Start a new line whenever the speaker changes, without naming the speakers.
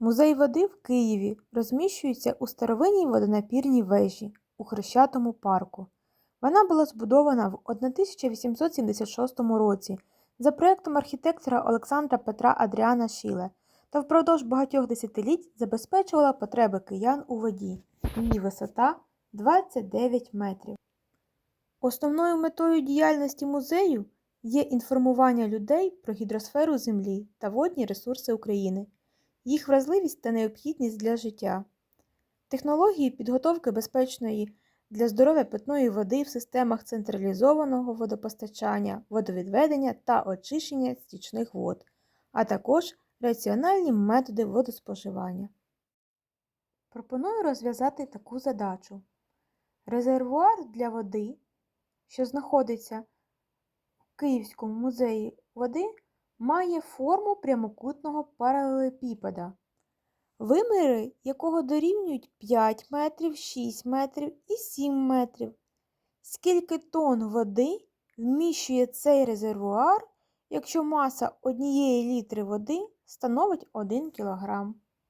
Музей води в Києві розміщується у старовинній водонапірній вежі у Хрещатому парку. Вона була збудована в 1876 році за проектом архітектора Олександра Петра Адріана Шіле та впродовж багатьох десятиліть забезпечувала потреби киян у воді. Її висота 29 метрів. Основною метою діяльності музею є інформування людей про гідросферу Землі та водні ресурси України, їх вразливість та необхідність для життя, технології підготовки безпечної для здоров'я питної води в системах централізованого водопостачання, водовідведення та очищення стічних вод, а також раціональні методи водоспоживання. Пропоную розв'язати таку задачу. Резервуар для води, що знаходиться в Київському музеї води, має форму прямокутного паралелепіпеда, виміри якого дорівнюють 5 метрів, 6 метрів і 7 метрів. Скільки тонн води вміщує цей резервуар, якщо маса однієї літри води становить 1 кг?